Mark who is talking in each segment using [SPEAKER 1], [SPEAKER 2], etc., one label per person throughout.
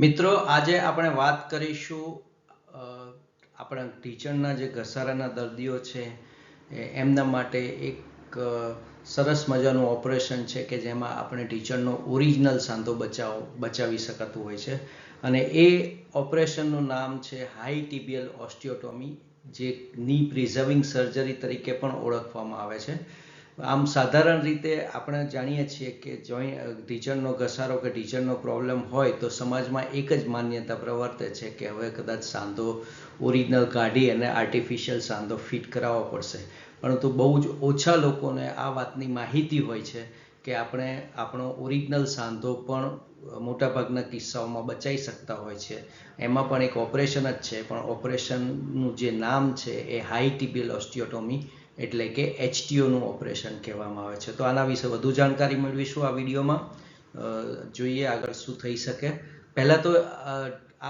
[SPEAKER 1] મિત્રો, આજે આપણે વાત કરીશું આપણા ટીચરના જે ઘસારાના દર્દીઓ છે એમના માટે એક સરસ મજાનું ઓપરેશન છે કે જેમાં આપણે ટીચરનો ઓરિજિનલ સાંધો બચાવ, બચાવી શકાતું હોય છે. અને એ ઓપરેશનનું નામ છે હાઈ ટીબીએલ ઓસ્ટિયોટોમી, જે ની પ્રિઝર્વિંગ સર્જરી તરીકે પણ ઓળખવામાં આવે છે. આમ સાધારણ રીતે આપણે જાણીએ છીએ કે જોઈ ટીચરનો ઘસારો કે ટીચરનો પ્રોબ્લેમ હોય તો સમાજમાં એક જ માન્યતા પ્રવર્તે છે કે હવે કદાચ સાંધો ઓરિજિનલ કાઢી અને આર્ટિફિશિયલ સાંધો ફિટ કરાવવો પડશે. પરંતુ બહુ જ ઓછા લોકોને આ વાતની માહિતી હોય છે કે આપણે આપણો ઓરિજિનલ સાંધો પણ મોટાભાગના કિસ્સાઓમાં બચાવી શકતા હોય છે. એમાં પણ એક ઓપરેશન જ છે, પણ ઓપરેશનનું જે નામ છે એ હાઈ ટીબિયલ ઓસ્ટિયોટોમી એટલે કે એચટીઓનું ઓપરેશન કહેવામાં આવે છે. તો આના વિશે વધુ જાણકારી મેળવીશું આ વિડીયોમાં. જોઈએ આગળ શું થઈ શકે. પહેલાં તો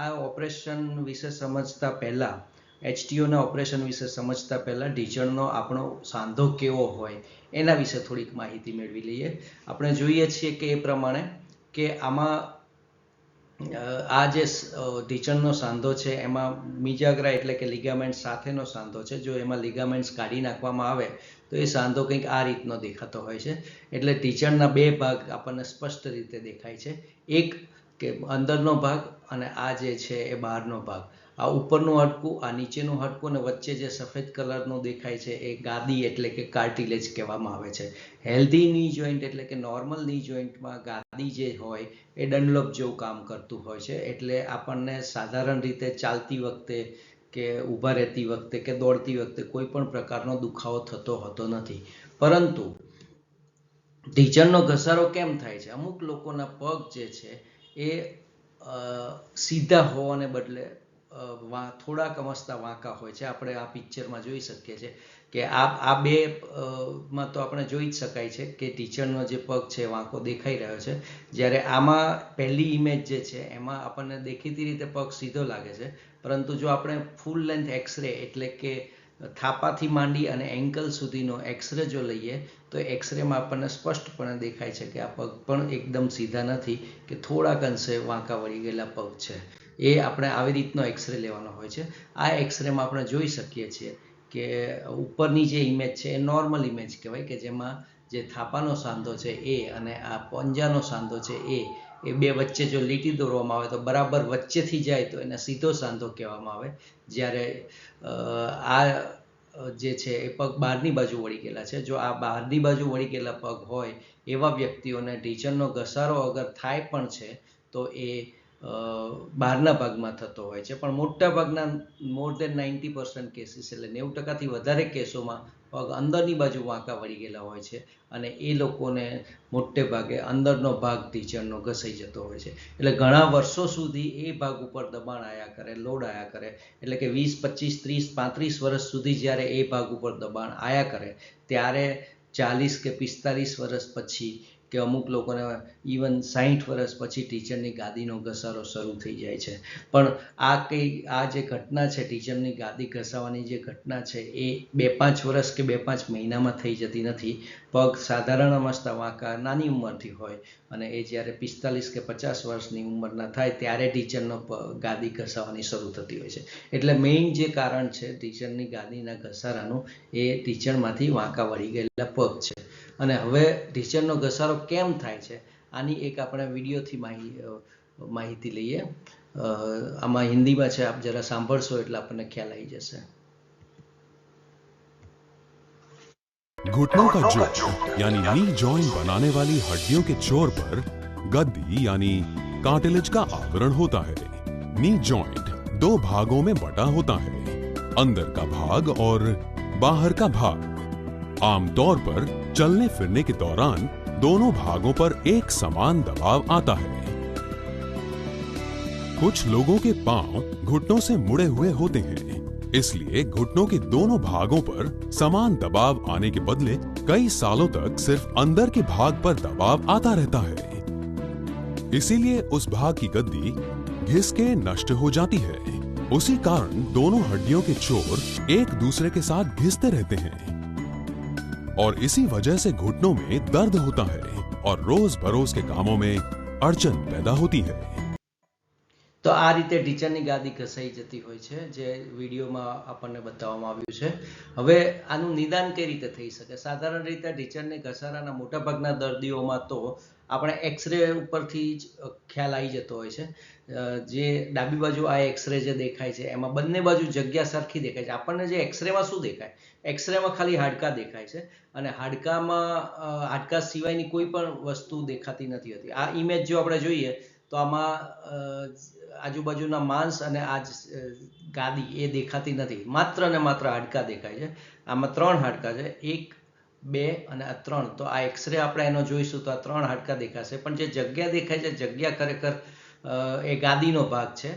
[SPEAKER 1] આ ઓપરેશન વિશે સમજતા પહેલાં એચટીઓના ઓપરેશન વિશે સમજતા પહેલાં ઢીચણનો આપણો સાંધો કેવો હોય, એના વિશે થોડીક માહિતી મેળવી લઈએ. આપણે જોઈએ છીએ કે એ પ્રમાણે કે આમાં આ જે ઢીચણનો સાંધો છે, એમાં મિજાગરા એટલે કે લિગામેન્ટ સાથેનો સાંધો છે, જો એમાં લિગામેન્ટ્સ કાઢી નાખવામાં આવે, તો એ સાંધો કંઈક આ રીતનો દેખાતો હોય છે. એટલે ઢીચણના બે ભાગ આપણને સ્પષ્ટ રીતે દેખાય છે. એક કે અંદરનો ભાગ અને આ જે છે એ બહારનો ભાગ. આ ઉપરનું હાડકું, આ નીચેનું હાડકું અને વચ્ચે જે સફેદ કલરનું દેખાય છે એ ગાદી એટલે કે કાર્ટિલેજ કહેવામાં આવે છે. હેલ્ધી ની જોઈન્ટ એટલે કે નોર્મલની જોઈન્ટમાં ગાદી જે હોય એ ડનલોપ જેવું કામ કરતું હોય છે. એટલે આપણને સાધારણ રીતે ચાલતી વખતે કે ઊભા રહેતી વખતે કે દોડતી વખતે કોઈ પણ પ્રકારનો દુખાવો થતો હોતો નથી. પરંતુ ઢીચણનો ઘસારો કેમ થાય છે? અમુક લોકોના પગ જે છે એ સીધા હોવાને બદલે થોડાક અમસ્તા વાંકા હોય છે. આપણે આ પિક્ચરમાં જોઈ શકીએ છીએ કે આ આ બે માં તો આપણે જોઈ જ શકાય છે કે ટીચરનો જે પગ છે વાંકો દેખાઈ રહ્યો છે. જ્યારે આમાં પહેલી ઇમેજ જે છે, એમાં આપણને દેખીતી રીતે પગ સીધો લાગે છે. પરંતુ જો આપણે ફૂલ લેન્થ એક્સરે એટલે કે થાપાથી માંડી અને એન્કલ સુધીનો એક્સરે જો લઈએ, તો એક્સરેમાં આપણને સ્પષ્ટપણે દેખાય છે કે આ પગ પણ એકદમ સીધા નથી, કે થોડાક અંશે વાંકા વળી ગયેલા પગ છે. એ આપણે આવી રીતનો એક્સરે લેવાનો હોય છે. આ એક્સરેમાં આપણે જોઈ શકીએ છીએ કે ઉપરની જે ઇમેજ છે, એ નોર્મલ ઇમેજ કહેવાય કે જેમાં જે થાપાનો સાંધો છે એ અને આ પંજાનો સાંધો છે એ એ બે વચ્ચે જો લીટી દોરવામાં આવે તો બરાબર વચ્ચેથી જાય તો એને સીધો સાંધો કહેવામાં આવે. જ્યારે આ જે છે એ પગ બહારની બાજુ વળી ગયેલા છે. જો આ બહારની બાજુ વળી ગયેલા પગ હોય એવા વ્યક્તિઓને ઢીચણનો ઘસારો અગર થાય પણ છે તો એ બહારના ભાગમાં થતો હોય છે. પણ મોટા ભાગના more than ninety percent cases એટલે નેવું ટકાથી વધારે કેસોમાં પગ અંદરની બાજુ વાંકા વળી ગયેલા હોય છે અને એ લોકોને મોટે ભાગે અંદરનો ભાગ ટીચરનો ઘસાઈ જતો હોય છે. એટલે ઘણા વર્ષો સુધી એ ભાગ ઉપર દબાણ આયા કરે, લોડ આયા કરે. એટલે કે વીસ, પચીસ, ત્રીસ, પાંત્રીસ વર્ષ સુધી જ્યારે એ ભાગ ઉપર દબાણ આયા કરે, ત્યારે ચાલીસ કે પિસ્તાલીસ વર્ષ પછી કે અમુક લોકોને ઇવન સાહીઠ વર્ષ પછી ટીચરની ગાદીનો ઘસારો શરૂ થઈ જાય છે. પણ આ કંઈ, આ જે ઘટના છે ટીચરની ગાદી ઘસાવાની જે ઘટના છે, એ બે પાંચ વર્ષ કે બે પાંચ મહિનામાં થઈ જતી નથી. પગ સાધારણ અવસ્થા વાંકા, નાની ઉંમરથી હોય અને એ જ્યારે પિસ્તાલીસ કે પચાસ વર્ષની ઉંમરના થાય ત્યારે ટીચરનો ગાદી ઘસાવાની શરૂ થતી હોય છે. એટલે મેઇન જે કારણ છે ટીચરની ગાદીના ઘસારાનું, એ ટીચરમાંથી વાંકા વળી ગયેલા પગ છે. અને હવે ટીચરનો ઘસારો કેમ થાય છે આની એક આપણે વિડીયોથી માહિ અ, માહિતી લઈએ અ, આમાં હિન્દીમાં છે આપ જરા સાંભળશો એટલે આપણને ખ્યાલ આવી જશે
[SPEAKER 2] घुटनों का जोड़ यानी नी जॉइंट बनाने वाली हड्डियों के जोड़ पर गद्दी यानी कार्टिलेज का आवरण होता है नी जॉइंट दो भागों में बटा होता है अंदर का भाग और बाहर का भाग आमतौर पर चलने फिरने के दौरान दोनों भागों पर एक समान दबाव आता है। कुछ लोगों के पाँव घुटनों से मुड़े हुए होते हैं, इसलिए घुटनों के दोनों भागों पर समान दबाव आने के बदले कई सालों तक सिर्फ़ अंदर के भाग पर दबाव आता रहता है। इसीलिए उस भाग की गद्दी घिस के नष्ट हो जाती है। उसी कारण दोनों हड्डियों के चोर एक दूसरे के साथ घिसते रहते हैं। और इसी वजह से घुटनों में दर्द होता है और रोज बरोज के कामों में अड़चन पैदा होती है
[SPEAKER 1] તો આ રીતે ટીચરની ગાદી ઘસાઈ જતી હોય છે જે વિડીયોમાં આપણને બતાવવામાં આવ્યું છે હવે આનું નિદાન કઈ રીતે થઈ શકે સાધારણ રીતે ટીચરને ઘસારાના મોટાભાગના દર્દીઓમાં તો આપણે એક્સરે ઉપરથી જ ખ્યાલ આવી જતો હોય છે અ, જે ડાબી બાજુ આ એક્સરે જે દેખાય છે એમાં બંને બાજુ જગ્યા સરખી દેખાય છે આપણને જે એક્સરેમાં શું દેખાય એક્સરેમાં ખાલી હાડકાં દેખાય છે. અને હાડકામાં હાડકા સિવાયની કોઈ પણ વસ્તુ દેખાતી નથી હોતી. આ ઇમેજ જો આપણે જોઈએ, તો આમાં આજુબાજુના માંસ અને આ ગાદી એ દેખાતી નથી. માત્ર ને માત્ર હાડકાં દેખાય છે. આમાં ત્રણ હાડકાં છે. એક, બે અને આ ત્રણ. તો આ એક્સરે આપણે એનો જોઈશું તો આ ત્રણ હાડકાં દેખાશે. પણ જે જગ્યા દેખાય છે, જગ્યા ખરેખર એ ગાદીનો ભાગ છે.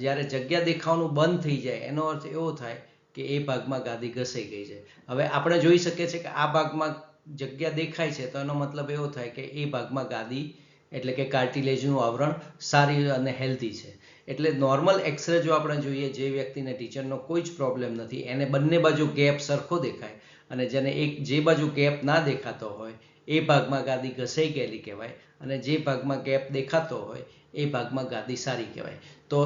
[SPEAKER 1] જ્યારે જગ્યા દેખાવાનું બંધ થઈ જાય, એનો અર્થ એવો થાય કે એ ભાગમાં ગાદી ઘસાઈ ગઈ છે. હવે આપણે જોઈ શકીએ છીએ કે આ ભાગમાં જગ્યા દેખાય છે તો એનો મતલબ એવો થાય કે એ ભાગમાં ગાદી એટલે કે કાર્ટિલેજનું આવરણ સારી અને હેલ્ધી છે. એટલે નોર્મલ એક્સરે જો આપણે જોઈએ જે વ્યક્તિને ટીચરનો કોઈ જ પ્રોબ્લેમ નથી, એને બંને બાજુ ગેપ સરખો દેખાય અને જેને એક જે બાજુ ગેપ ના દેખાતો હોય, એ ભાગમાં ગાદી ઘસાઈ ગયેલી કહેવાય અને જે ભાગમાં ગેપ દેખાતો હોય, એ ભાગમાં ગાદી સારી કહેવાય. તો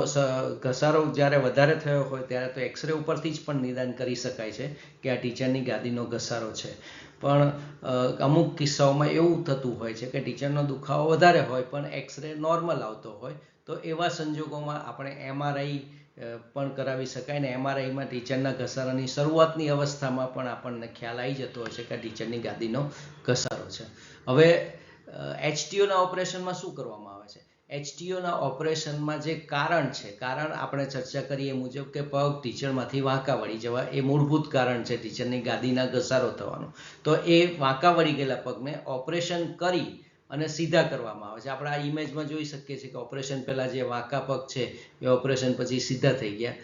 [SPEAKER 1] ઘસારો જ્યારે વધારે થયો હોય ત્યારે તો એક્સરે ઉપરથી જ પણ નિદાન કરી શકાય છે કે આ ટીચરની ગાદીનો ઘસારો છે. પણ અમુક કિસ્સાઓમાં એવું થતું હોય છે કે ટીચરનો દુખાવો વધારે હોય પણ એક્સરે નોર્મલ આવતો હોય, તો એવા સંજોગોમાં આપણે એમઆરઆઈ પણ કરાવી શકાય ને એમઆરઆઈમાં ટીચરના ઘસારાની શરૂઆતની અવસ્થામાં પણ આપણને ખ્યાલ આવી જતો હોય છે કે ટીચરની ગાદીનો ઘસારો છે. હવે એચટીઓના ઓપરેશનમાં શું કરવામાં એચટીઓના ઓપરેશનમાં જે કારણ છે, કારણ આપણે ચર્ચા કરીએ મુજબ કે પગ ટીચરમાંથી વાંકા વળી જવા એ મૂળભૂત કારણ છે ટીચરની ગાદીના ઘસારો થવાનો. તો એ વાંકા વળી ગયેલા પગને ઓપરેશન કરી અને સીધા કરવામાં આવે છે. આપણે આ ઇમેજમાં જોઈ શકીએ છીએ કે ઓપરેશન પહેલાં જે વાંકા પગ છે, એ ઓપરેશન પછી સીધા થઈ ગયા.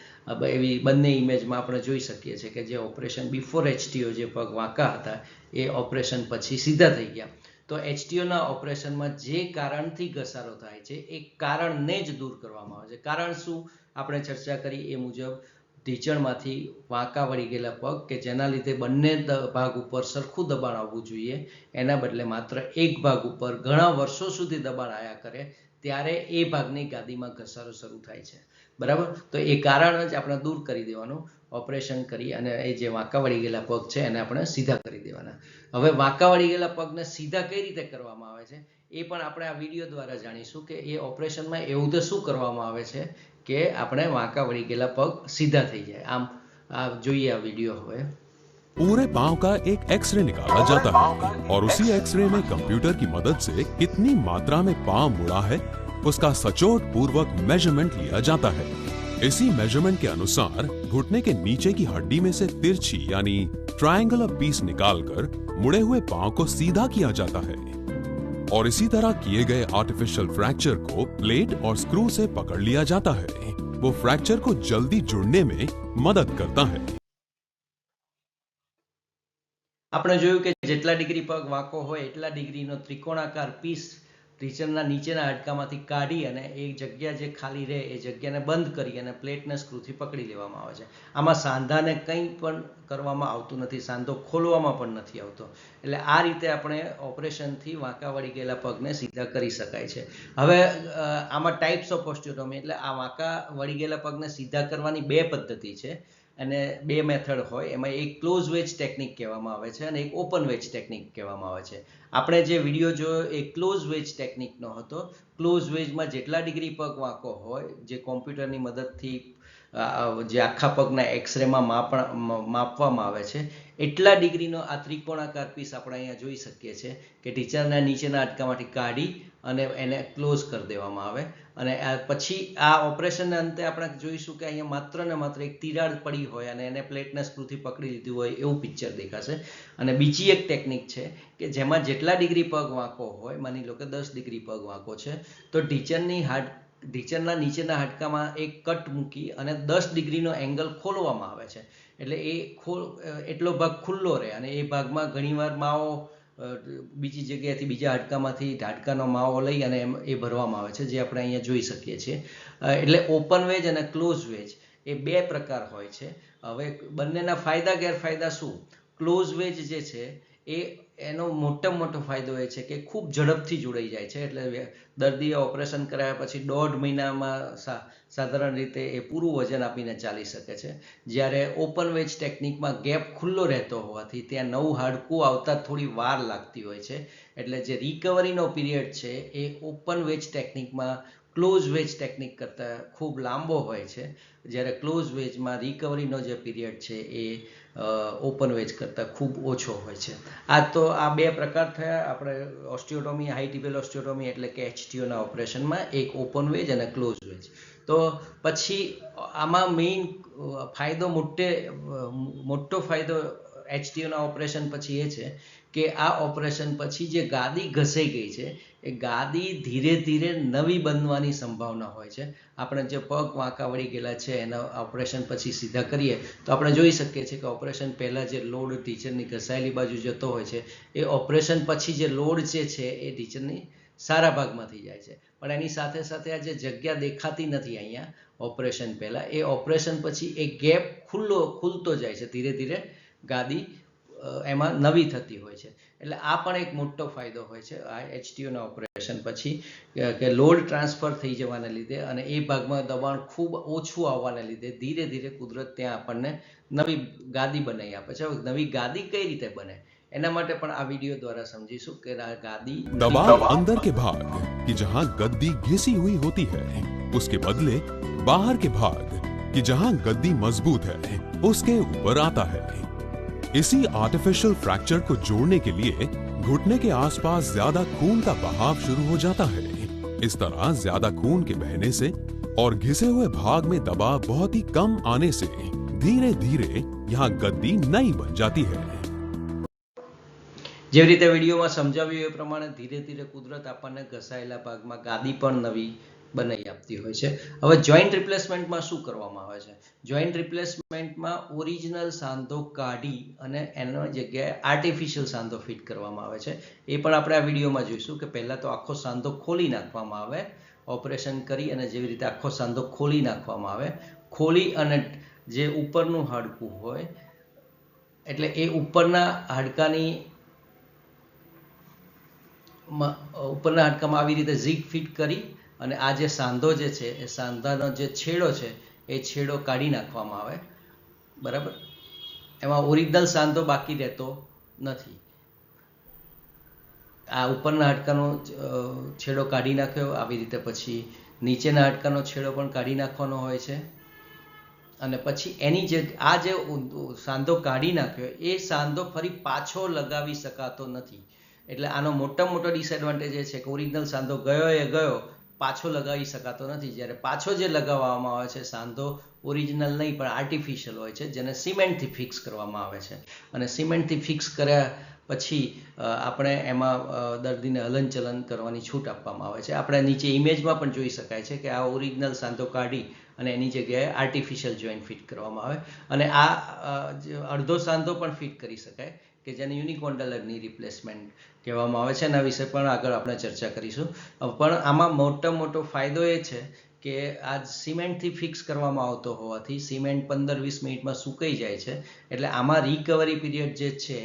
[SPEAKER 1] એવી બંને ઇમેજમાં આપણે જોઈ શકીએ છીએ કે જે ઓપરેશન બિફોર એચટીઓ જે પગ વાંકા હતા, એ ઓપરેશન પછી સીધા થઈ ગયા. તો એચટીઓના ઓપરેશનમાં જે કારણથી ઘસારો થાય છે, એ કારણને જ દૂર કરવામાં આવે છે. કારણ શું? આપણે ચર્ચા કરી એ મુજબ ઢીચણમાંથી વાંકા વળી ગયેલા પગ કે જેના લીધે બંને ભાગ ઉપર સરખું દબાણ આવવું જોઈએ, એના બદલે માત્ર એક ભાગ ઉપર ઘણા વર્ષો સુધી દબાણ આવ્યા કરે, ત્યારે એ ભાગની ગાદીમાં ઘસારો શરૂ થાય છે. બરાબર? તો એ કારણ જ આપણે દૂર કરી દેવાનું. ઓપરેશન કરી અને એ જે વાંકા વળી ગયેલા પગ છે એને આપણે સીધા કરી દેવાના હવે વાંકા વળી ગયેલા પગને સીધા કઈ રીતે કરવામાં આવે છે એ પણ આપણે આ વિડીયો દ્વારા જાણીશું કે એ ઓપરેશનમાં એવું તો શું કરવામાં આવે છે કે આપણે વાંકા વળી ગયેલા પગ સીધા થઈ જાય આમ આ જોઈએ આ વિડીયો હવે
[SPEAKER 2] पूरे पांव का एक एक्सरे निकाला जाता है और उसी एक्सरे में कंप्यूटर की मदद से कितनी मात्रा में पांव मुड़ा है उसका सचोट पूर्वक मेजरमेंट लिया जाता है इसी मेजरमेंट के अनुसार घुटने के नीचे की हड्डी में से तिरछी यानी ट्रायंगुलर पीस निकालकर मुड़े हुए पांव को सीधा किया जाता है और इसी तरह किए गए आर्टिफिशियल फ्रैक्चर को प्लेट और स्क्रू से पकड़ लिया जाता है वो फ्रैक्चर को जल्दी जुड़ने में मदद करता है
[SPEAKER 1] આપણે જોયું કે જેટલા ડિગ્રી પગ વાંકો હોય એટલા ડિગ્રીનો ત્રિકોણાકાર પીસ ટીચરના નીચેના હાડકામાંથી કાઢી અને એ જગ્યા જે ખાલી રહે, એ જગ્યાને બંધ કરી અને પ્લેટને સ્ક્રૂથી પકડી લેવામાં આવે છે. આમાં સાંધાને કંઈ પણ કરવામાં આવતું નથી, સાંધો ખોલવામાં પણ નથી આવતો. એટલે આ રીતે આપણે ઓપરેશનથી વાંકા વળી ગયેલા પગને સીધા કરી શકાય છે. હવે આમાં ટાઈપ્સ ઓફ ઓસ્ટિયોટોમી એટલે આ વાંકા વળી ગયેલા પગને સીધા કરવાની બે પદ્ધતિ છે. અને બે મેથડ હોય, એમાં એક ક્લોઝ વેજ ટેકનિક કહેવામાં આવે છે અને એક ઓપન વેજ ટેકનિક કહેવામાં આવે છે. આપણે જે વીડિયો જોયો એ ક્લોઝ વેજ ટેકનિકનો હતો. ક્લોઝ વેજમાં જેટલા ડિગ્રી પગ વાંકો હોય, જે કોમ્પ્યુટરની મદદથી જે આખા પગના એક્સરેમાં માપવામાં આવે છે, એટલા ડિગ્રીનો આ ત્રિકોણાકાર પીસ આપણે અહીંયા જોઈ શકીએ છીએ કે ટીચરના નીચેના અટકામાંથી કાઢી અને એને ક્લોઝ કરી દેવામાં આવે. અને પછી આ ઓપરેશનના અંતે આપણે જોઈશું કે અહીંયા માત્ર ને માત્ર એક તિરાડ પડી હોય અને એને પ્લેટને સ્ક્રૂથી પકડી લીધી હોય એવું પિક્ચર દેખાશે. અને બીજી એક ટેકનિક છે કે જેમાં જેટલા ડિગ્રી પગ વાંકો હોય, માની લો કે દસ ડિગ્રી પગ વાંકો છે, તો ઢીચરની હાડ ઢીચરના નીચેના હાડકામાં એક કટ મૂકી અને દસ ડિગ્રીનો એંગલ ખોલવામાં આવે છે. એટલે એ ખોલ એટલો ભાગ ખુલ્લો રહે અને એ ભાગમાં ઘણીવાર માઓ બીજી જગ્યાએથી બીજા હાડકામાંથી હાડકાનો માવો લઈ અને એમ, એ ભરવામાં આવે છે, જે આપણે અહીંયા જોઈ શકીએ છીએ. એટલે ઓપન વેજ અને ક્લોઝ વેજ એ બે પ્રકાર હોય છે. હવે બંનેના ફાયદા, ગેરફાયદા શું? ક્લોઝ વેજ જે છે, એ, એનો મોટામાં મોટો ફાયદો એ છે કે ખૂબ ઝડપથી જોડાઈ જાય છે. એટલે દર્દીએ ઓપરેશન કરાયા પછી દોઢ મહિનામાં સાધારણ રીતે એ પૂરું વજન આપીને ચાલી શકે છે. જ્યારે ઓપન વેજ ટેકનિકમાં ગેપ ખુલ્લો રહેતો હોવાથી ત્યાં નવું હાડકું આવતા થોડી વાર લાગતી હોય છે. એટલે જે રિકવરીનો પીરિયડ છે એ ઓપન વેજ ટેકનિકમાં ક્લોઝ વેજ ટેકનિક કરતાં ખૂબ લાંબો હોય છે. જ્યારે ક્લોઝ વેજમાં રિકવરીનો જે પીરિયડ છે એ ઓપન વેજ કરતાં ખૂબ ઓછો હોય છે. આ તો આ બે પ્રકાર થયા. આપણે ઓસ્ટિયોટોમી હાઈ ટીબેલ ઓસ્ટિયોટોમી એટલે કે એચટીઓના ઓપરેશનમાં એક ઓપન વેજ અને ક્લોઝ વેજ તો પછી આમાં મેઇન ફાયદો મોટે મોટો ફાયદો એચટીયુના ઓપરેશન પછી એ છે કે આ ઓપરેશન પછી જે ગાદી ઘસાઈ ગઈ છે, એ ગાદી ધીરે ધીરે નવી બનવાની સંભાવના હોય છે. આપણે જે પગ વાંકા વળી ગયેલા છે, એના ઓપરેશન પછી સીધા કરીએ, તો આપણે જોઈ શકીએ છીએ કે ઓપરેશન પહેલાં જે લોડ ટીચરની ઘસાયેલી બાજુ જતો હોય છે, એ ઓપરેશન પછી જે લોડ જે છે, એ ટીચરની સારા ભાગમાંથી જાય છે. પણ એની સાથે સાથે આ જે જગ્યા દેખાતી નથી અહીંયા, ઓપરેશન પહેલાં, એ ઓપરેશન પછી એ ગેપ ખુલ્લો, ખુલતો જાય છે. ધીરે ધીરે ગાદી એમાં નવી થતી હોય છે. એટલે આ પણ એક મોટો ફાયદો હોય છે. આ એચટીઓના ઓપરેશન પછી કે લોડ ટ્રાન્સફર થઈ જવાને લીધે અને એ ભાગમાં દબાણ ખૂબ ઓછું આવવાને લીધે ધીરે ધીરે કુદરત ત્યાં આપણને નવી ગાદી બનાવી આપે છે. હવે નવી ગાદી કઈ રીતે બને? એના માટે પણ આ વિડીયો દ્વારા સમજીશું કે આ ગાદી
[SPEAKER 2] दबाव अंदर के भाग कि जहां गद्दी घिसी हुई होती है उसके बदले बाहर के भाग कि जहां गद्दी मजबूत है उसके ऊपर आता है इसी आर्टिफिशियल फ्रैक्चर को जोड़ने के लिए घुटने के आसपास ज्यादा खून का बहाव शुरू हो जाता है इस तरह ज्यादा खून के बहने से और घिसे हुए भाग में दबाव बहुत ही कम आने से धीरे धीरे यहाँ गद्दी नई बन जाती है
[SPEAKER 1] જેવી રીતે વિડીયોમાં સમજાવ્યું એ પ્રમાણે ધીરે ધીરે કુદરત આપણને ઘસાયેલા ભાગમાં ગાદી પણ નવી બનાવી આપતી હોય છે. હવે જોઈન્ટ રિપ્લેસમેન્ટમાં શું કરવામાં આવે છે? જોઈન્ટ રિપ્લેસમેન્ટમાં ઓરિજિનલ સાંધો કાઢી અને એના જગ્યાએ આર્ટિફિશિયલ સાંધો ફિટ કરવામાં આવે છે. એ પણ આપણે આ વિડીયોમાં જોઈશું કે પહેલાં તો આખો સાંધો ખોલી નાખવામાં આવે ઓપરેશન કરી અને જેવી રીતે આખો સાંધો ખોલી નાખવામાં આવે, ખોલી અને જે ઉપરનું હાડકું હોય, એટલે એ ઉપરના હાડકાની ઉપરના હાડકામાં આવી રીતે ઝીક ફિટ કરી અને આ જે સાંધો જે છે, એ સાંધાનો જે છેડો છે, એ છેડો કાઢી નાખવામાં આવે. બરાબર? એમાં ઓરિજિનલ સાંધો બાકી રહેતો નથી. આ ઉપરના હાડકાનો છેડો કાઢી નાખ્યો, આવી રીતે પછી નીચેના હાડકાનો છેડો પણ કાઢી નાખવાનો હોય છે. અને પછી એની જે, આ જે સાંધો કાઢી નાખ્યો, એ સાંધો ફરી પાછો લગાવી શકાતો નથી. એટલે આનો મોટામાં મોટો ડિસએડવાન્ટેજ એ છે કે ઓરિજિનલ સાંધો ગયો એ ગયો, પાછો લગાવી શકાતો નથી. જ્યારે પાછો જે લગાવવામાં આવે છે સાંધો ઓરિજિનલ નહીં, પણ આર્ટિફિશિયલ હોય છે, જેને સિમેન્ટથી ફિક્સ કરવામાં આવે છે. અને સિમેન્ટથી ફિક્સ કર્યા પછી આપણે એમાં દર્દીને હલનચલન કરવાની છૂટ આપવામાં આવે છે. આપણે નીચે ઇમેજમાં પણ જોઈ શકાય છે કે આ ઓરિજિનલ સાંધો કાઢી અને એની જગ્યાએ આર્ટિફિશિયલ જોઈન્ટ ફિટ કરવામાં આવે. અને આ અડધો સાંધો પણ ફિટ કરી શકાય. કે જેને યુનિકોન્ડલરની રિપ્લેસમેન્ટ કહેવામાં આવે છે એના વિશે પણ આગળ આપણે ચર્ચા કરીશું. પણ આમાં મોટો મોટો ફાયદો એ છે કે આ સિમેન્ટથી ફિક્સ કરવામાં આવતો હોવાથી સિમેન્ટ પંદર વીસ મિનિટમાં સુકાઈ જાય છે. એટલે આમાં રિકવરી પીરિયડ જે છે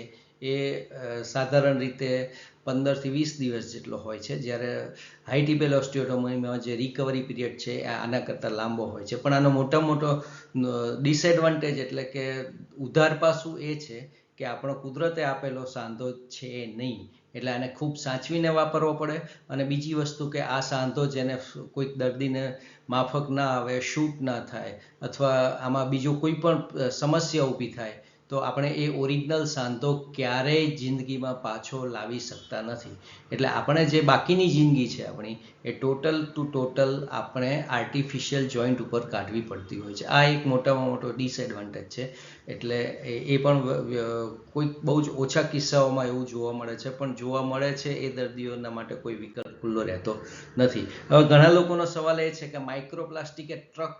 [SPEAKER 1] એ સાધારણ રીતે પંદરથી વીસ દિવસ જેટલો હોય છે. જ્યારે હાઈટીબેલ ઓસ્ટિયોટોમીમાં જે રિકવરી પીરિયડ છે એ આના કરતાં લાંબો હોય છે. પણ આનો મોટા મોટો ડિસએડવાન્ટેજ એટલે કે ઉધાર પાસું એ છે કે આપણો કુદરતે આપેલો સાંધો છે નહીં. એટલે આને ખૂબ સાચવીને વાપરવો પડે. અને બીજી વસ્તુ કે આ સાંધો જેને કોઈક દર્દીને માફક ના આવે, શૂટ ના થાય, અથવા આમાં બીજું કોઈ પણ સમસ્યા ઊભી થાય તો આપણે એ ઓરિજિનલ સાંધો ક્યારેય જિંદગીમાં પાછો લાવી શકતા નથી. એટલે આપણે જે બાકીની જિંદગી છે આપણી, એ ટોટલ ટુ ટોટલ આપણે આર્ટિફિશિયલ જોઈન્ટ ઉપર કાઢવી પડતી હોય છે. આ એક મોટામાં મોટો ડિસએડવાન્ટેજ છે. એટલે એ પણ કોઈક બહુ જ ઓછા કિસ્સાઓમાં એવું જોવા મળે છે. પણ જોવા મળે છે એ દર્દીઓના માટે કોઈ વિકલ્પ ખુલ્લો રહેતો નથી. હવે ઘણા લોકોનો સવાલ એ છે કે માઇક્રોપ્લાસ્ટિક કે ટ્રક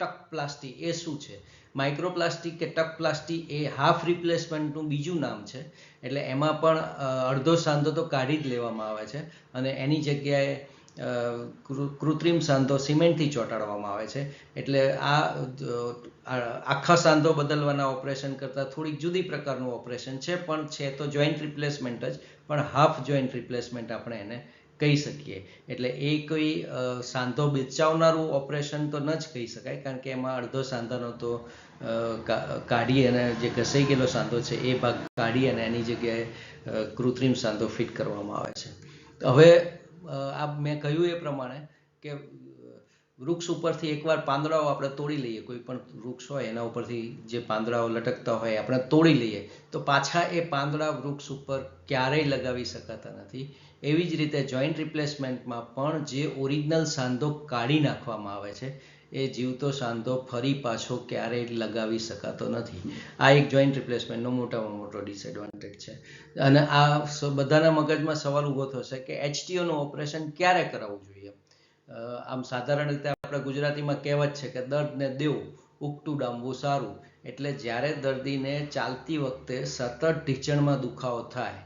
[SPEAKER 1] ટક પ્લાસ્ટી એ શું છે? માઇક્રોપ્લાસ્ટિક કે ટક પ્લાસ્ટિક એ હાફ રિપ્લેસમેન્ટનું બીજું નામ છે. એટલે એમાં પણ અડધો સાંધો તો કાઢી જ લેવામાં આવે છે અને એની જગ્યાએ કૃત્રિમ સાંધો સિમેન્ટથી ચોંટાડવામાં આવે છે. એટલે આ આખા સાંધો બદલવાના ઓપરેશન કરતાં થોડીક જુદી પ્રકારનું ઓપરેશન છે, પણ છે તો જોઈન્ટ રિપ્લેસમેન્ટ જ, પણ હાફ જોઈન્ટ રિપ્લેસમેન્ટ આપણે એને કહી શકીએ. એટલે એ કોઈ સાંધો બચાવનારું ઓપરેશન તો ન જ કહી શકાય, કારણ કે એમાં અડધો સાંધાનો તો કાઢી અને જે ઘસાઈ ગયેલો સાંધો છે, એ ભાગ કાઢી અને એની જગ્યાએ કૃત્રિમ સાંધો ફિટ કરવામાં આવે છે. હવે આ મેં કહ્યું એ પ્રમાણે કે વૃક્ષ ઉપરથી એકવાર પાંદડાઓ આપણે તોડી લઈએ, કોઈ પણ વૃક્ષ હોય એના ઉપરથી જે પાંદડાઓ લટકતા હોય આપણે તોડી લઈએ, તો પાછા એ પાંદડા વૃક્ષ ઉપર ક્યારેય લગાવી શકાતા નથી. એવી જ રીતે જોઈન્ટ રિપ્લેસમેન્ટમાં પણ જે ઓરિજિનલ સાંધો કાઢી નાખવામાં આવે છે, એ જીવતો સાંધો ફરી પાછો ક્યારેય લગાવી શકાતો નથી. આ એક જોઈન્ટ રિપ્લેસમેન્ટનો મોટામાં મોટો ડિસએડવાન્ટેજ છે. અને આ બધાના મગજમાં સવાલ ઊભો થશે કે એચટીઓનું ઓપરેશન ક્યારે કરાવવું જોઈએ? આમ સાધારણ રીતે આપણે ગુજરાતીમાં કહેવત છે કે દર્દને દેવું ઉકટું ડામવું સારું. એટલે જ્યારે દર્દીને ચાલતી વખતે સતત ઢીંચણમાં દુખાવો થાય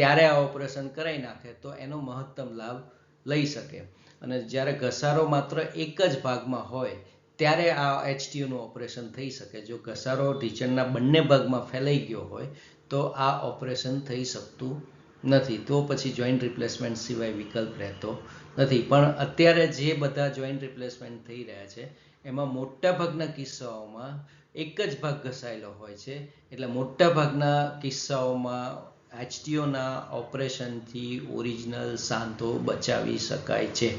[SPEAKER 1] ત્યારે આ ઓપરેશન કરાવી નાખે તો એનો મહત્તમ લાભ લઈ શકે. અને જ્યારે ઘસારો માત્ર એક જ ભાગમાં હોય, ત્યારે આ એચટીયુનું ઓપરેશન થઈ શકે. જો ઘસારો ઢીચણના બંને ભાગમાં ફેલાઈ ગયો હોય, તો આ ઓપરેશન થઈ શકતું નથી. તો પછી જોઈન્ટ રિપ્લેસમેન્ટ સિવાય વિકલ્પ રહેતો નથી. પણ અત્યારે જે બધા જોઈન્ટ રિપ્લેસમેન્ટ થઈ રહ્યા છે, એમાં મોટા ભાગના કિસ્સાઓમાં એક જ ભાગ ઘસાયેલો હોય છે. એટલે મોટા ભાગના કિસ્સાઓમાં એચટીઓના ઓપરેશનથી ઓરિજિનલ સાંધો બચાવી શકાય છે.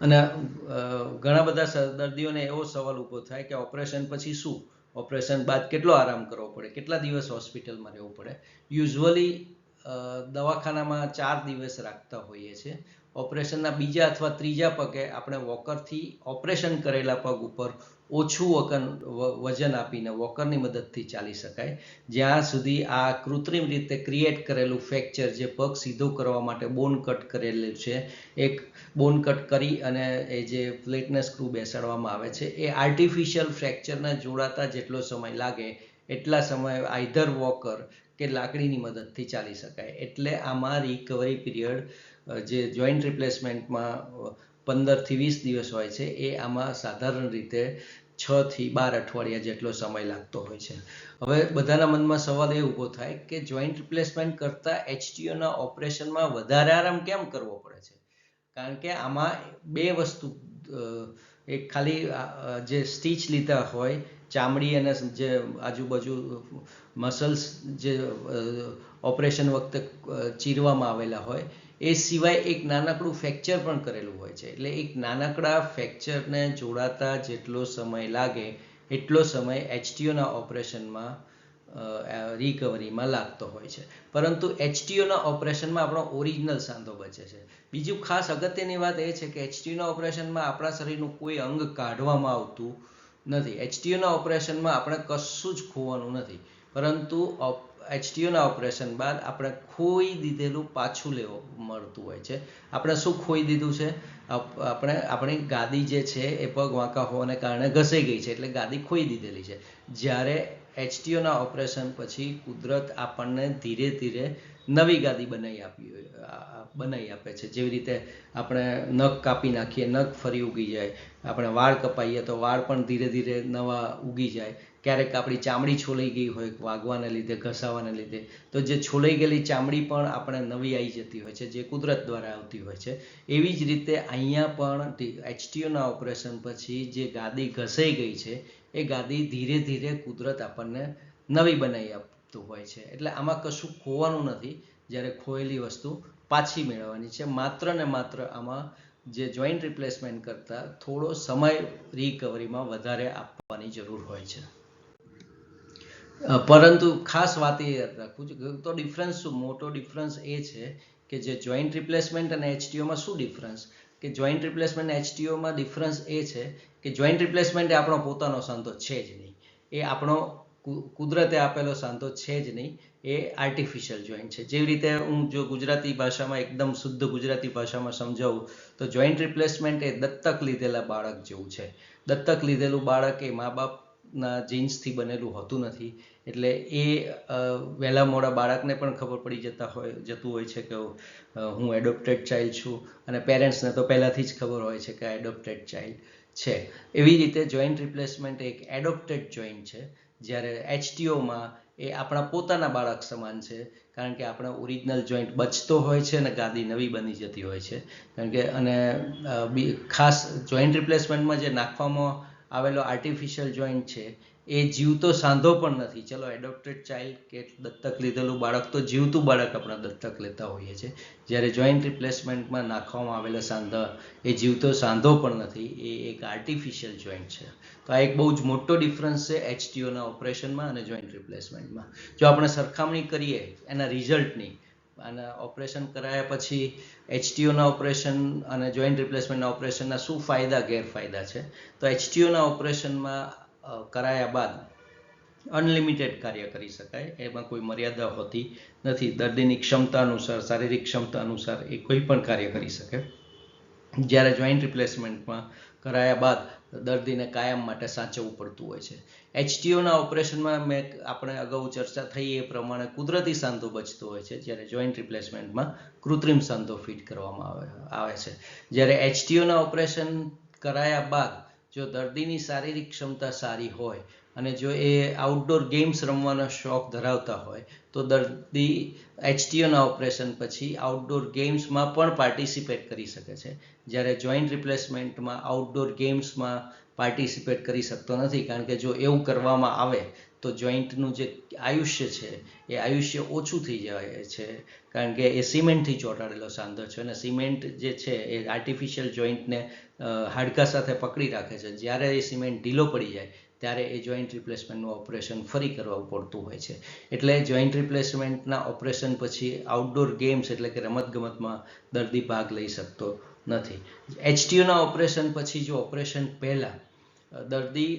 [SPEAKER 1] અને ઘણા બધા દર્દીઓને એવો સવાલ ઊભો થાય કે ઓપરેશન પછી શું? ઓપરેશન બાદ કેટલો આરામ કરવો પડે? કેટલા દિવસ હોસ્પિટલમાં રહેવું પડે? યુઝવલી દવાખાનામાં ચાર દિવસ રાખતા હોઈએ છીએ. ઓપરેશનના બીજા અથવા ત્રીજા પગે આપણે વોકરથી ઓપરેશન કરેલા પગ ઉપર ઓછું વકન વજન આપીને વોકરની મદદથી ચાલી શકાય. જ્યાં સુધી આ કૃત્રિમ રીતે ક્રિએટ કરેલું ફ્રેક્ચર જે પગ સીધો કરવા માટે બોન કટ કરેલું છે, એક બોન કટ કરી અને એ જે પ્લેટને સ્ક્રૂ બેસાડવામાં આવે છે, એ આર્ટિફિશિયલ ફ્રેક્ચરને જોડાતા જેટલો સમય લાગે, એટલા સમય આઈધર વોકર કે લાકડીની મદદથી ચાલી શકાય. એટલે આમાં રિકવરી પીરિયડ જે જોઈન્ટ રિપ્લેસમેન્ટમાં પંદરથી વીસ દિવસ હોય છે, એ આમાં સાધારણ રીતે છ થી બાર અઠવાડિયા જેટલો સમય લાગતો હોય છે. હવે બધાના મનમાં સવાલ એ ઊભો થાય કે જોઈન્ટ રિપ્લેસમેન્ટ કરતાં એચટીઓના ઓપરેશનમાં વધારે આરામ કેમ કરવો પડે છે? કારણ કે આમાં બે વસ્તુ એક ખાલી જે સ્ટીચ લીધા હોય, ચામડી અને જે આજુબાજુ મસલ્સ જે ઓપરેશન વખતે ચીરવામાં આવેલા હોય એ સિવાય એક નાનકડું ફ્રેક્ચર પણ કરેલું હોય છે. એટલે એક નાનકડા ફ્રેક્ચરને જોડાતા જેટલો સમય લાગે, એટલો સમય એચટીઓના ઓપરેશનમાં રિકવરીમાં લાગતો હોય છે. પરંતુ એચટીઓના ઓપરેશનમાં આપણો ઓરિજિનલ સાંધો બચે છે. બીજું ખાસ અગત્યની વાત એ છે કે એચટીઓના ઓપરેશનમાં આપણા શરીરનું કોઈ અંગ કાઢવામાં આવતું નથી. એચટીઓના ઓપરેશનમાં આપણે કશું જ ખોવાનું નથી. પરંતુ એચટીઓના ઓપરેશન બાદ આપણે ખોઈ દીધેલું પાછું લેવું મળતું હોય છે. આપણે શું ખોઈ દીધું છે? આપણે, આપણી ગાદી જે છે એ પગ વાંકા હોવાને કારણે ઘસાઈ ગઈ છે, એટલે ગાદી ખોઈ દીધેલી છે. જ્યારે એચટીયુના ઓપરેશન પછી કુદરત આપણને ધીરે ધીરે નવી ગાદી બનાવી આપી બનાવી આપે છે. જેવી રીતે આપણે નખ કાપી નાખીએ, નખ ફરી ઉગી જાય, આપણે વાળ કપાઈએ તો વાળ પણ ધીરે ધીરે નવા ઉગી જાય. ક્યારેક આપણી ચામડી છોલાઈ ગઈ હોય, વાગવાને લીધે, ઘસાવાને લીધે, તો જે છોલાઈ ગયેલી ચામડી પણ આપણે નવી આવી જતી હોય છે, જે કુદરત દ્વારા આવતી હોય છે. એવી જ રીતે અહીંયા પણ એચટીઓના ઓપરેશન પછી જે ગાદી ઘસાઈ ગઈ છે, એ ગાદી ધીરે ધીરે કુદરત આપણને નવી બનાવી આપતું હોય છે. એટલે આમાં કશું ખોવાનું નથી. જ્યારે ખોયેલી વસ્તુ પાછી મેળવવાની છે. માત્ર ને માત્ર આમાં જે જોઈન્ટ રિપ્લેસમેન્ટ કરતાં થોડો સમય રિકવરીમાં વધારે આપવાની જરૂર હોય છે. પરંતુ ખાસ વાત એ રાખવું છે તો ડિફરન્સ શું? મોટો ડિફરન્સ એ છે કે જે જોઈન્ટ રિપ્લેસમેન્ટ અને એચટીઓમાં શું ડિફરન્સ કે જોઈન્ટ રિપ્લેસમેન્ટ એચટીઓમાં ડિફરન્સ એ છે કે જોઈન્ટ રિપ્લેસમેન્ટ એ આપણો પોતાનો સંતો છે જ નહીં. એ આપણો કુદરતે આપેલો સાંધો છે જ નહીં. એ આર્ટિફિશિયલ જોઈન્ટ છે. જેવી રીતે હું જો ગુજરાતી ભાષામાં એકદમ શુદ્ધ ગુજરાતી ભાષામાં સમજાવું, તો જોઈન્ટ રિપ્લેસમેન્ટ એ દત્તક લીધેલા બાળક જેવું છે. દત્તક લીધેલું બાળક એ મા બાપના જીન્સથી બનેલું હોતું નથી. એટલે એ વહેલા મોડા બાળકને પણ ખબર પડી જતા હોય, જતું હોય છે કે હું એડોપ્ટેડ ચાઇલ્ડ છું. અને પેરેન્ટ્સને તો પહેલાંથી જ ખબર હોય છે કે આ એડોપ્ટેડ ચાઇલ્ડ છે. એવી રીતે જોઈન્ટ રિપ્લેસમેન્ટ એક એડોપ્ટેડ જોઈન્ટ છે. જ્યારે એચટીઓમાં એ આપણા પોતાના બાળક સમાન છે, કારણ કે આપણો ઓરિજિનલ જોઈન્ટ બચતો હોય છે અને ગાદી નવી બની જતી હોય છે. કારણ કે અને ખાસ જોઈન્ટ રિપ્લેસમેન્ટમાં જે નાખવામાં આવેલો આર્ટિફિશિયલ જોઈન્ટ છે એ જીવતો સાંધો પણ નથી. ચલો એડોપ્ટેડ ચાઇલ્ડ કે દત્તક લીધેલું બાળક તો જીવતું બાળક આપણે દત્તક લેતા હોઈએ છીએ. જ્યારે જોઈન્ટ રિપ્લેસમેન્ટમાં નાખવામાં આવેલા સાંધા એ જીવતો સાંધો પણ નથી, એ એક આર્ટિફિશિયલ જોઈન્ટ છે. તો આ એક બહુ જ મોટો ડિફરન્સ છે એચટીઓના ઓપરેશનમાં અને જોઈન્ટ રિપ્લેસમેન્ટમાં જો આપણે સરખામણી કરીએ એના રિઝલ્ટની અને ઓપરેશન કરાયા પછી એચટીઓના ઓપરેશન અને જોઈન્ટ રિપ્લેસમેન્ટના ઓપરેશનના શું ફાયદા, ગેરફાયદા છે? તો એચટીઓના ઓપરેશનમાં કરાયા બાદ અનલિમિટેડ કાર્ય કરી શકાય, એમાં કોઈ મર્યાદા હોતી નથી. દર્દીની ક્ષમતા અનુસાર, શારીરિક ક્ષમતા અનુસાર એ કોઈ પણ કાર્ય કરી શકે. જ્યારે જોઈન્ટ રિપ્લેસમેન્ટમાં કરાયા બાદ દર્દીને કાયમ માટે સાચવવું પડતું હોય છે. એચટીઓના ઓપરેશનમાં મેં આપણે અગાઉ ચર્ચા થઈ એ પ્રમાણે કુદરતી સાંધો બચતો હોય છે. જ્યારે જોઈન્ટ રિપ્લેસમેન્ટમાં કૃત્રિમ સાંધો ફિટ કરવામાં આવે આવે છે. જ્યારે એચટીઓના ઓપરેશન કરાયા બાદ જો દર્દીની શારીરિક ક્ષમતા સારી હોય અને જો એ આઉટડોર ગેમ્સ રમવાનો શોખ ધરાવતા હોય, તો દર્દી એચટીઓના ઓપરેશન પછી આઉટડોર ગેમ્સમાં પણ પાર્ટિસિપેટ કરી શકે છે. જ્યારે જોઈન્ટ રિપ્લેસમેન્ટમાં આઉટડોર ગેમ્સમાં પાર્ટિસિપેટ કરી શકતો નથી, કારણ કે જો એવું કરવામાં આવે તો જોઈન્ટનું જે આયુષ્ય છે, એ આયુષ્ય ઓછું થઈ જાય છે. કારણ કે એ સિમેન્ટથી ચોંટાડેલો સાંધો છે અને સિમેન્ટ જે છે, એ આર્ટિફિશિયલ જોઈન્ટને હાડકા સાથે પકડી રાખે છે. જ્યારે એ સિમેન્ટ ઢીલો પડી જાય, ત્યારે એ જોઈન્ટ રિપ્લેસમેન્ટનું ઓપરેશન ફરી કરવા પડતું હોય છે. એટલે જોઈન્ટ રિપ્લેસમેન્ટના ઓપરેશન પછી આઉટડોર ગેમ્સ એટલે કે રમતગમતમાં દર્દી ભાગ લઈ શકતો નથી. એચટીયુના ઓપરેશન પછી જો ઓપરેશન પહેલાં દર્દી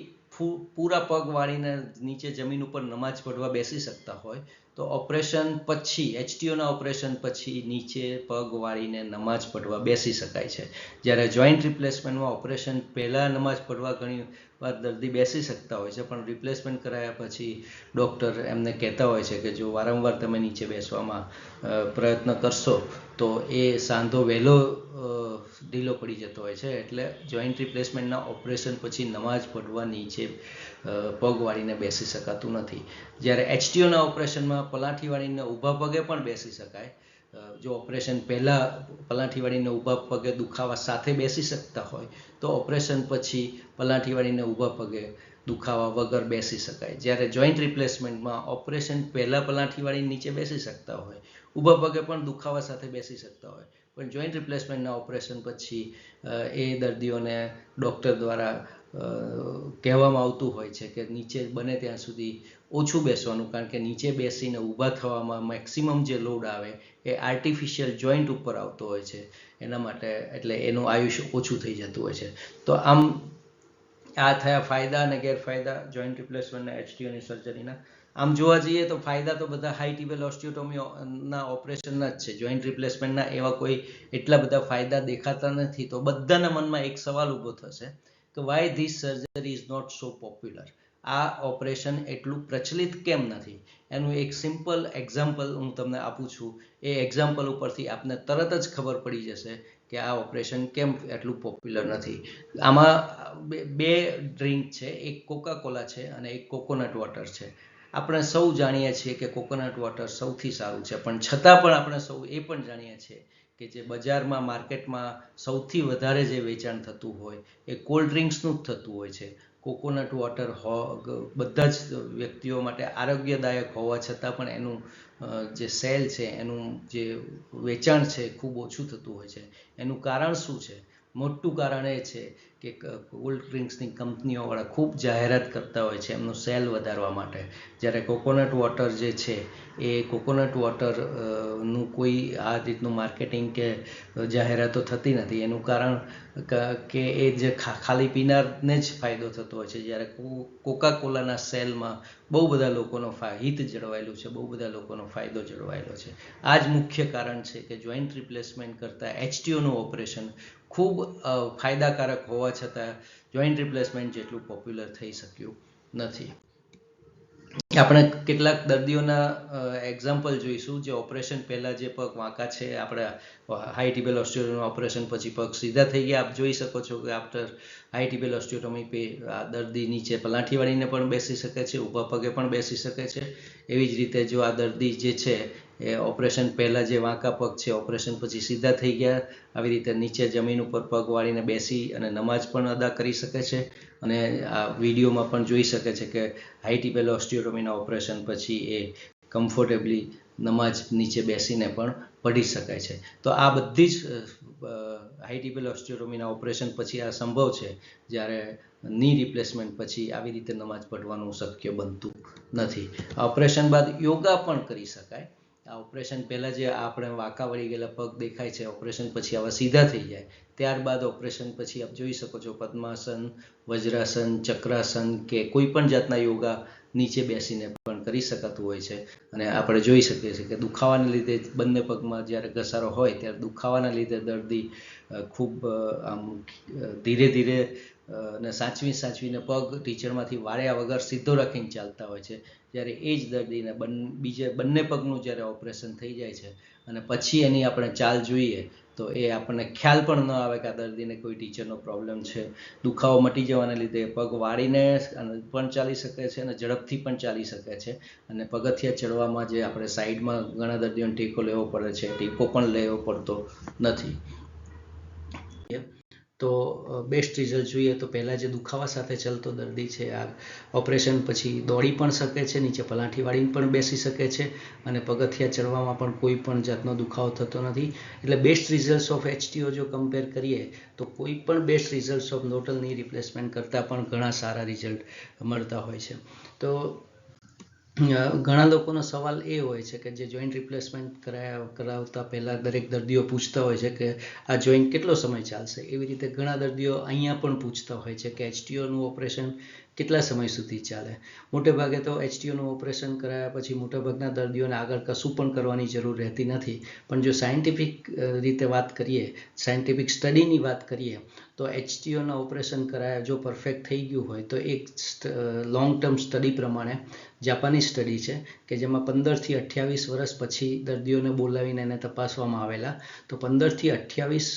[SPEAKER 1] પૂરા પગ વાળીને નીચે જમીન ઉપર નમાજ પઢવા બેસી શકતા હોય, તો ઓપરેશન પછી એચટીઓના ઓપરેશન પછી નીચે પગ વાળીને નમાજ પઢવા બેસી શકાય છે. જ્યારે જોઈન્ટ રિપ્લેસમેન્ટમાં ઓપરેશન પહેલાં નમાજ પઢવા ઘણી વાર દર્દી બેસી શકતા હોય છે, પણ રિપ્લેસમેન્ટ કરાયા પછી ડૉક્ટર એમને કહેતા હોય છે કે જો વારંવાર તમે નીચે બેસવામાં પ્રયત્ન કરશો, તો એ સાંધો વહેલો ઢીલો પડી જતો હોય છે. એટલે જોઈન્ટ રિપ્લેસમેન્ટના ઓપરેશન પછી નમાજ પડવા નીચે પગ વાળીને બેસી શકાતું નથી. જ્યારે એચટીઓના ઓપરેશનમાં પલાઠી વાળીને ઊભા પગે પણ બેસી શકાય. જો ઓપરેશન પહેલાં પલાઠીવાળીને ઊભા પગે દુખાવા સાથે બેસી શકતા હોય, તો ઓપરેશન પછી પલાઠીવાળીને ઊભા પગે દુખાવા વગર બેસી શકાય. જ્યારે જોઈન્ટ રિપ્લેસમેન્ટમાં ઓપરેશન પહેલાં પલાઠીવાળી નીચે બેસી શકતા હોય, ઊભા પગે પણ દુખાવા સાથે બેસી શકતા હોય. પણ જોઈન્ટ રિપ્લેસમેન્ટના ઓપરેશન પછી એ દર્દીઓને ડૉક્ટર દ્વારા કહેવામાં આવતું હોય છે કે નીચે બને ત્યાં સુધી ઓછું બેસવાનું, કારણ કે નીચે બેસીને ઊભા થવામાં મેક્સિમમ જે લોડ આવે એ આર્ટિફિશિયલ જોઈન્ટ ઉપર આવતો હોય છે. એના માટે એટલે એનું આયુષ્ય ઓછું થઈ જતું હોય છે. તો આમ આ થયા ફાયદા અને ગેરફાયદા જોઈન્ટ રિપ્લેસમેન્ટના એચટીઓની સર્જરીના આમ જોવા જઈએ તો ફાયદા તો બધા હાઈ ટીબેલ ઓસ્ટિયોટોમીના ઓપરેશનના જ છે. જોઈન્ટ રિપ્લેસમેન્ટના એવા કોઈ એટલા બધા ફાયદા દેખાતા નથી. તો બધાના મનમાં એક સવાલ ઊભો થશે કે why this surgery is not so popular આ ઓપરેશન એટલું પ્રચલિત કેમ નથી? એનું એક સિમ્પલ એક્ઝામ્પલ હું તમને આપું છું. એ એક્ઝામ્પલ ઉપરથી આપને તરત જ ખબર પડી જશે કે આ ઓપરેશન કેમ એટલું પોપ્યુલર નથી. આમાં બે- ડ્રિંક છે. એક કોકા કોલા છે અને એક કોકોનટ વોટર છે. આપણે સૌ જાણીએ છીએ કે કોકોનટ વોટર સૌથી સારું છે. પણ છતાં પણ આપણે સૌ એ પણ જાણીએ છીએ કે જે બજારમાં, માર્કેટમાં સૌથી વધારે જે વેચાણ થતું હોય, એ કોલ્ડ ડ્રિંક્સનું જ થતું હોય છે. કોકોનટ વોટર હો બધા જ વ્યક્તિઓ માટે આરોગ્યદાયક હોવા છતાં પણ એનું જે સેલ છે, એનું જે વેચાણ છે, ખૂબ ઓછું થતું હોય છે. એનું કારણ શું છે? મોટું કારણ એ છે કે કોલ્ડ ડ્રિંક્સની કંપનીઓવાળા ખૂબ જાહેરાત કરતા હોય છે એમનું સેલ વધારવા માટે. જ્યારે કોકોનટ વોટર જે છે, એ કોકોનટ વોટરનું કોઈ આ રીતનું માર્કેટિંગ કે જાહેરાતો થતી નથી. એનું કારણ કે એ જે ખાલી પીનારને જ ફાયદો થતો હોય છે. જ્યારે કોકા કોલાના સેલમાં બહુ બધા લોકોનો હિત જળવાયેલું છે, બહુ બધા લોકોનો ફાયદો જળવાયેલો છે. આ જ મુખ્ય કારણ છે કે જોઈન્ટ રિપ્લેસમેન્ટ કરતાં એચટીઓનું ઓપરેશન ખૂબ ફાયદાકારક હોવા છતાં જોઈન્ટ રિપ્લેસમેન્ટ જેટલું પોપ્યુલર થઈ શક્યું નથી. આપણે કેટલાક દર્દીઓના એક્ઝામ્પલ જોઈશું જે ઓપરેશન પહેલાં જે પગ વાંકા છે, આપણે હાઈ ટીબેલ ઓસ્ટિયોટોમી ઓપરેશન પછી પગ સીધા થઈ ગયા. આપ જોઈ શકો છો કે આફ્ટર હાઈ ટીબેલ ઓસ્ટિયોટોમી પે દર્દી નીચે પલાઠી વાળીને પણ બેસી શકે છે, ઊભા પગે પણ બેસી શકે છે. એવી જ રીતે જો આ દર્દી જે છે એ ઓપરેશન પહેલાં જે વાંકા પગ છે, ઓપરેશન પછી સીધા થઈ ગયા. આવી રીતે નીચે જમીન ઉપર પગ વાળીને બેસી અને નમાઝ પણ અદા કરી શકે છે અને આ વિડીયોમાં પણ જોઈ શકે છે કે હાઈ ટીબેલ ઓસ્ટિયોટોમીના ઓપરેશન પછી એ કમ્ફર્ટેબલી નમાજ નીચે બેસીને પણ પઢી શકાય છે. તો આ બધી જ હાઈટીપેલ ઓસ્ટિયોટોમીના ઓપરેશન પછી આ સંભવ છે જ્યારે ની રિપ્લેસમેન્ટ પછી આવી રીતે નમાજ પઢવાનું શક્ય બનતું નથી. આ ઓપરેશન બાદ યોગા પણ કરી શકાય. આ ઓપરેશન પહેલાં જે આપણે વાંકા વળી ગયેલા પગ દેખાય છે, ઓપરેશન પછી આવા સીધા થઈ જાય. ત્યારબાદ ઓપરેશન પછી આપ જોઈ શકો છો પદ્માસન, વજ્રાસન, ચક્રાસન કે કોઈ પણ જાતના યોગા નીચે બેસીને પણ કરી શકાતું હોય છે. અને આપણે જોઈ શકીએ છીએ કે દુખાવાને લીધે બંને પગમાં જ્યારે ઘસારો હોય ત્યારે દુખાવાના લીધે દર્દી ખૂબ આમ ધીરે ધીરે ને સાચવી સાચવીને પગ ટીચરમાંથી વાળ્યા વગર સીધો રાખીને ચાલતા હોય છે. જ્યારે એ જ દર્દીને બન, બીજે બંને પગનું જ્યારે ઓપરેશન થઈ જાય છે અને પછી એની આપણે ચાલ જોઈએ, તો એ આપણને ખ્યાલ પણ ન આવે કે આ દર્દીને કોઈ ટીચરનો પ્રોબ્લેમ છે. દુખાવો મટી જવાને લીધે પગ વાળીને પણ ચાલી શકે છે અને ઝડપથી પણ ચાલી શકે છે. અને પગથિયા ચડવામાં જે આપણે સાઈડમાં ઘણા દર્દીઓને ટેકો લેવો પડે છે, ટેકો પણ લેવો પડતો નથી. તો બેસ્ટ રિઝલ્ટ જોઈએ તો પહેલાં જે દુખાવા સાથે ચાલતો દર્દી છે, આ ઓપરેશન પછી દોડી પણ શકે છે, નીચે પલાઠી વાળીને પણ બેસી શકે છે અને પગથિયા ચડવામાં પણ કોઈ પણ જાતનો દુખાવો થતો નથી. એટલે બેસ્ટ રિઝલ્ટ ઓફ એચટીઓ જો કમ્પેર કરીએ તો કોઈ પણ બેસ્ટ રિઝલ્ટ ઓફ નોટલની રિપ્લેસમેન્ટ કરતાં પણ ઘણા સારા રિઝલ્ટ મળતા હોય છે. તો ઘણા લોકોનો સવાલ એ હોય છે કે જે જોઈન્ટ રિપ્લેસમેન્ટ કરાયા, કરાવતા પહેલાં દરેક દર્દીઓ પૂછતા હોય છે કે આ જોઈન્ટ કેટલો સમય ચાલશે? એવી રીતે ઘણા દર્દીઓ અહીંયા પણ પૂછતા હોય છે કે એચટીઓનું ઓપરેશન કેટલા સમય સુધી ચાલે? મોટે ભાગે તો એચટીઓનું ઓપરેશન કરાયા પછી મોટાભાગના દર્દીઓને આગળ કશું પણ કરવાની જરૂર રહેતી નથી. પણ જો સાયન્ટિફિક રીતે વાત કરીએ, સાયન્ટિફિક સ્ટડીની વાત કરીએ, તો એચટીઓના ઓપરેશન કરાયા જો પરફેક્ટ થઈ ગયું હોય, તો એક લોંગ ટર્મ સ્ટડી પ્રમાણે જાપાની સ્ટડી છે, કે જેમાં પંદરથી અઠ્યાવીસ વર્ષ પછી દર્દીઓને બોલાવીને એને તપાસવામાં આવેલા. તો પંદરથી અઠ્યાવીસ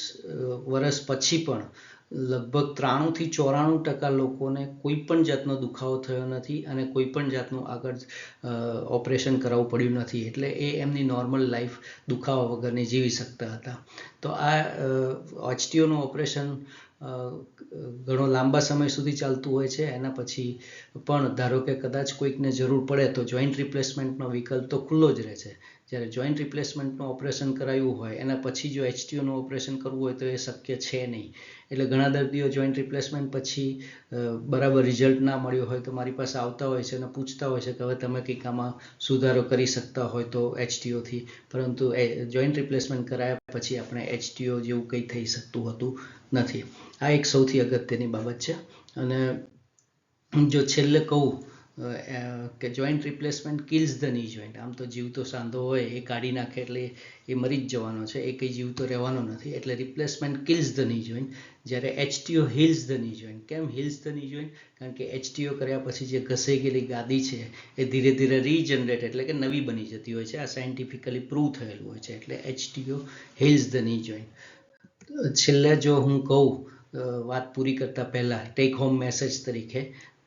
[SPEAKER 1] વર્ષ પછી પણ લગભગ ત્રાણુંથી ચોરાણું ટકા લોકોને કોઈ પણ જાતનો દુખાવો થયો નથી અને કોઈ પણ જાતનું આગળ ઓપરેશન કરાવવું પડ્યું નથી. એટલે એ એમની નોર્મલ લાઈફ દુખાવા વગરની જીવી શકતા હતા. તો આ એચટીઓનું ઓપરેશન ઘણો લાંબા સમય સુધી ચાલતું હોય છે. એના પછી પણ ધારો કે કદાચ કોઈકને જરૂર પડે તો જોઈન્ટ રિપ્લેસમેન્ટનો વિકલ્પ તો ખુલ્લો જ રહે છે. જ્યારે જોઈન્ટ રિપ્લેસમેન્ટનું ઓપરેશન કરાયું હોય, એના પછી જો એચટીઓનું ઓપરેશન કરવું હોય તો એ શક્ય છે નહીં. એટલે ઘણા દર્દીઓ જોઈન્ટ રિપ્લેસમેન્ટ પછી બરાબર રિઝલ્ટ ના મળ્યું હોય તો મારી પાસે આવતા હોય છે અને પૂછતા હોય છે કે હવે તમે કંઈક આમાં સુધારો કરી શકતા હોય તો એચટીઓથી પરંતુ જોઈન્ટ રિપ્લેસમેન્ટ કરાયા પછી આપણે એચટીઓ જેવું કંઈ થઈ શકતું હતું નથી. આ એક સૌથી અગત્યની બાબત છે. અને જો છેલ્લે કહું કે joint replacement kills the knee joint આમ તો જીવતો સાંધો હોય, એ કાઢી નાખે એટલે એ મરી જ જવાનો છે. એ કંઈ જીવતો રહેવાનો નથી. એટલે replacement kills the knee joint જ્યારે HTO heals the knee joint કેમ હિલ્સ ધ ની જોઈન કારણ કે એચટીઓ કર્યા પછી જે ઘસાઈ ગયેલી ગાદી છે, એ ધીરે ધીરે રીજનરેટ એટલે કે નવી બની જતી હોય છે. આ સાયન્ટિફિકલી પ્રૂવ થયેલું હોય છે એટલે HTO heals the knee joint છેલ્લે જો હું કહું વાત પૂરી કરતાં પહેલાં ટેક હોમ મેસેજ તરીકે,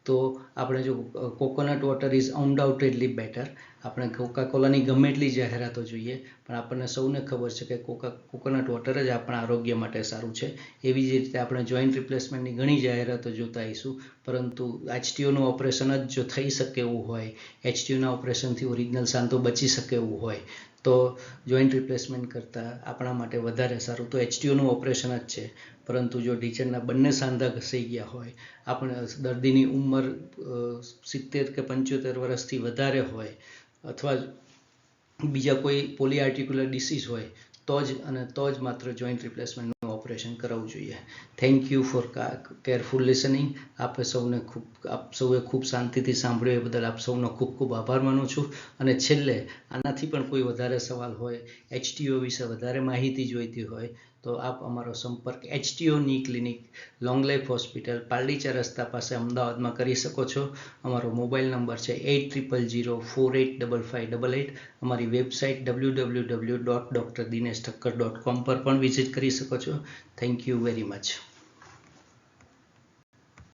[SPEAKER 1] તો આપણે જો coconut water is undoubtedly better આપણે કોકા કોલાની ગમે એટલી જાહેરાતો જોઈએ, પણ આપણને સૌને ખબર છે કે કોકા, કોકોનટ વોટર જ આપણા આરોગ્ય માટે સારું છે. એવી જ રીતે આપણે જોઈન્ટ રિપ્લેસમેન્ટની ઘણી જાહેરાતો જોતા આવીશું, પરંતુ એચટીઓનું ઓપરેશન જ જો થઈ શકે એવું હોય એચટીઓના ઓપરેશનથી ઓરિજિનલ સાંધો બચી શકે એવું હોય, તો જોઈન્ટ રિપ્લેસમેન્ટ કરતાં આપણા માટે વધારે સારું. તો એચટીઓનું ઓપરેશન જ છે, પરંતુ જો ટીચરના બંને સાંધા ઘસાઈ ગયા હોય, આપણે દર્દીની ઉંમર સિત્તેર કે પંચોતેર વર્ષથી વધારે હોય અથવા બીજા કોઈ પોલી આર્ટિક્યુલર ડિસીઝ હોય, તો જ અને તો જ માત્ર જોઈન્ટ રિપ્લેસમેન્ટનું ઓપરેશન કરાવવું જોઈએ. Thank you for careful listening આપે સૌને ખૂબ, આપ સૌએ ખૂબ શાંતિથી સાંભળ્યું, એ બદલ આપ સૌનો ખૂબ ખૂબ આભાર માનું છું. અને છેલ્લે, આનાથી પણ કોઈ વધારે સવાલ હોય એચટીઓ વિશે વધારે માહિતી જોઈતી હોય તો આપ અમારો સંપર્ક એચટીઓ ની ક્લિનિક લોંગ લાઈફ હોસ્પિટલ પાલડીચા રસ્તા પાસે અમદાવાદમાં કરી શકો છો. અમારો મોબાઈલ નંબર છે eight triple zero four eight double five double eight અમારી website W W W dot doctor Dinesh Thakkar dot com પર પણ વિઝિટ કરી શકો છો. Thank you very much